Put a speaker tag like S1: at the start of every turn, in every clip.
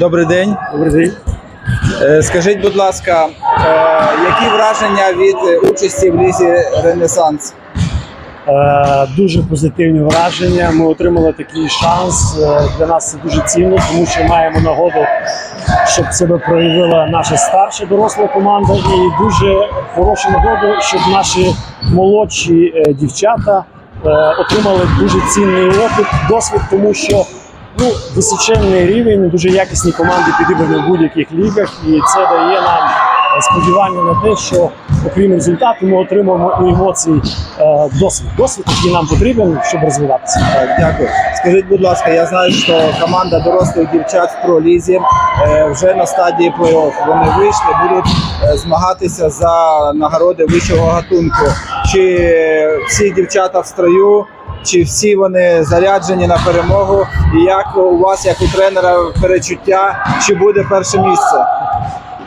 S1: Добрий день.
S2: Добрий день.
S1: Е, Скажіть, будь ласка, е, які враження від е, участі в лізі Ренесанс?
S2: Дуже позитивні враження. Ми отримали такий шанс. Для нас це дуже цінно, тому що маємо нагоду, щоб себе проявила наша старша доросла команда, і дуже хорошу нагоду, щоб наші молодші дівчата отримали дуже цінний опит, досвід, тому що ну, височенний рівень, дуже якісні команди підібрані в будь-яких лігах, і це дає нам сподівання на те, що окрім результату, ми отримаємо у емоцій е, досвід. Досвід, який нам потрібен, щоб розвиватися.
S1: Дякую. Скажіть, будь ласка, я знаю, що команда дорослих дівчат в пролізі е, вже на стадії плей-офф. Вони вийшли, будуть е, змагатися за нагороди вищого гатунку. Чи всі дівчата в строю, чи всі вони заряджені на перемогу? І як у вас, як у тренера, перечуття, чи буде перше місце?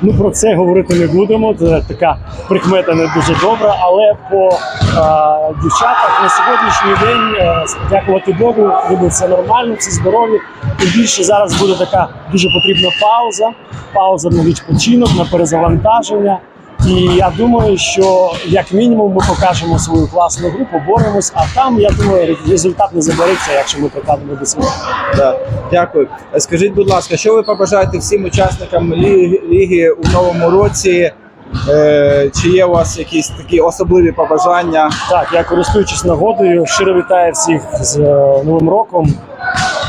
S2: Ну про це говорити не будемо. Це така прикмета не дуже добра. Але по а, дівчатах на сьогоднішній день, а, дякувати Богу, ніби все нормально, всі здорові. Тим більше зараз буде така дуже потрібна пауза. Пауза на відпочинок, на перезавантаження. І я думаю, що як мінімум ми покажемо свою класну групу, боремось, а там я думаю, результат не забереться, якщо ми прикладемо до себе.
S1: Да. Дякую. Е, Скажіть, будь ласка, що ви побажаєте всім учасникам ліги, ліги у новому році? Е, чи є у вас якісь такі особливі побажання?
S2: Так, я користуючись нагодою, щиро вітаю всіх з е, Новим роком.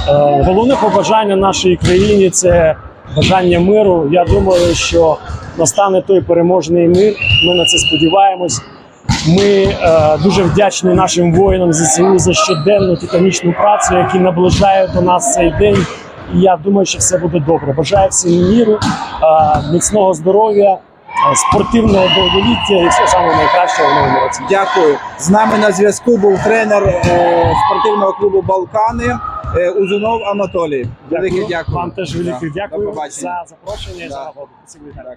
S2: Е, Головне побажання нашій країні це бажання миру. Я думаю, що настане той переможний мир. Ми на це сподіваємось. Ми е, дуже вдячні нашим воїнам ЗСУ за щоденну титанічну працю, які наближають до нас цей день. І я думаю, що все буде добре. Бажаю всім міру, е, міцного здоров'я, е, спортивного довголіття і все саме найкращого в новому році.
S1: Дякую. З нами на зв'язку був тренер е, спортивного клубу Балкани Узунов Анатолій. Велике дякую.
S2: Вам теж велике. Дякую за запрошення і за нагоду.
S1: Дякую.